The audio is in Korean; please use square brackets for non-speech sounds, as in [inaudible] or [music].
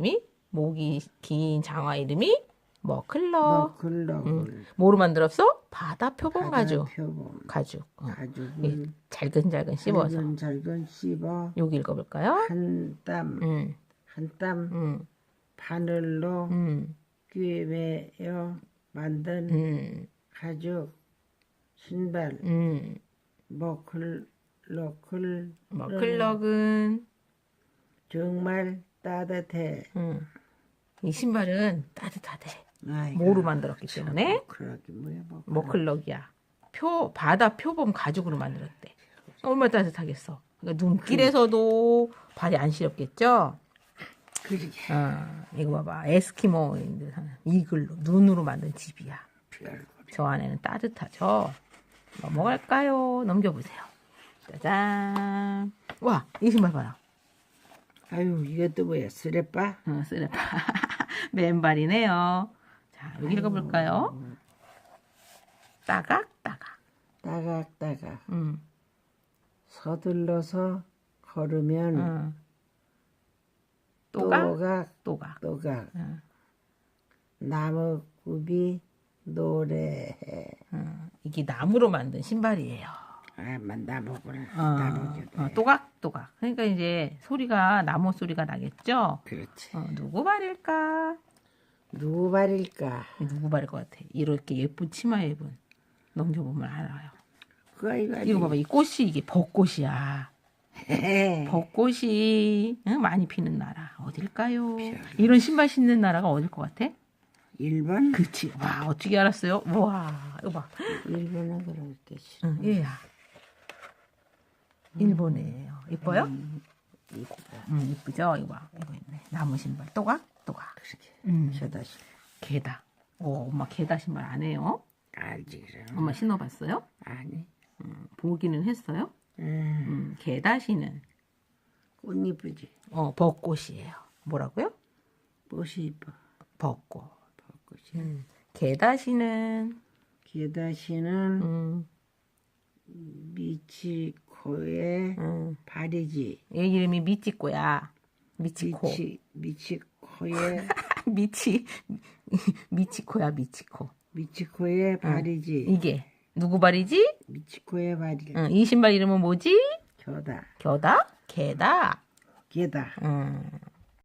이름이 목이 긴 장화 이름이 머클러. 머클럭을 음. 뭐로 만들었어? 바다 표범 가죽. 표범 가죽. 어. 가죽을 잘근잘근 씹어서. 잘근 잘근 씹어 여기 읽어볼까요? 한 땀 음, 한땀 음, 바늘로 음, 꿰매어 만든 음, 가죽 신발 음. 머클럭을 머클럭은 정말 따뜻해. 음. 이 신발은 따뜻하대. 아이고, 뭐로 만들었기 때문에 머클럭이 뭐야 머클럭. 머클럭이야. 표 바다 표범 가죽으로 만들었대. 얼마나 따뜻하겠어. 그러니까 눈길에서도 발이 안 시렵겠죠. 그러게 아, 이거 봐봐. 에스키모인들 사는 이글로 눈으로 만든 집이야. 별거 저 안에는 따뜻하죠. 넘어갈까요? 넘겨보세요. 짜잔. 와, 이 신발 봐라. 아유 이것도 뭐야 쓰레빠? 어, 쓰레빠. [laughs] 맨발이네요. 자, 여기 읽어볼까요? 따각 따각. 따각 따각 음, 서둘러서 걸으면 음. 또각, 또각 또각. 또각 음, 나무굽이 노래해. 음. 이게 나무로 만든 신발이에요. 아 만 나무구나 어, 나무구나. 어, 또각또각. 그러니까 이제 소리가 나무 소리가 나겠죠. 그렇지. 어, 누구 발일까? 누구 발일까? 누구 발일 것 같아? 이렇게 예쁜 치마 입은 넘겨보면 알아요. 그거 이거 이거 봐봐, 이 꽃이 이게 벚꽃이야. [laughs] 벚꽃이 응? 많이 피는 나라 어딜까요? 이런 신발 신는 나라가 어딜 것 같아? 일본? 그치. 와 어떻게 알았어요? 와 이거 봐. 일본은 그럴 때지. 응, 얘야. 일본이에요. 이뻐요? 이쁘다. 응, 이쁘죠? 이거 봐. 이거 있네. 나무 신발. 또각? 또각. 그렇게. 음. 저다시 개다. 오, 엄마 개다 신발 안 해요? 알지 그래. 엄마 신어봤어요? 아니. 음, 보기는 했어요? 음, 음, 개다 신은 꽃 이쁘지. 어, 벚꽃이에요. 뭐라고요? 꽃이 이뻐. 벚꽃. 벚꽃이. 음, 개다 신은 게다시는 음, 미치 코의 음, 발이지. 얘 이름이 미치코야. 미치코. 미치 미치코의 [laughs] 미치 미치코야 미치코. 미치코의 발이지. 이게 누구 발이지? 미치코의 발이. 응, 이 신발 이름은 뭐지? 겨다. 겨다? 개다. 게다. 음,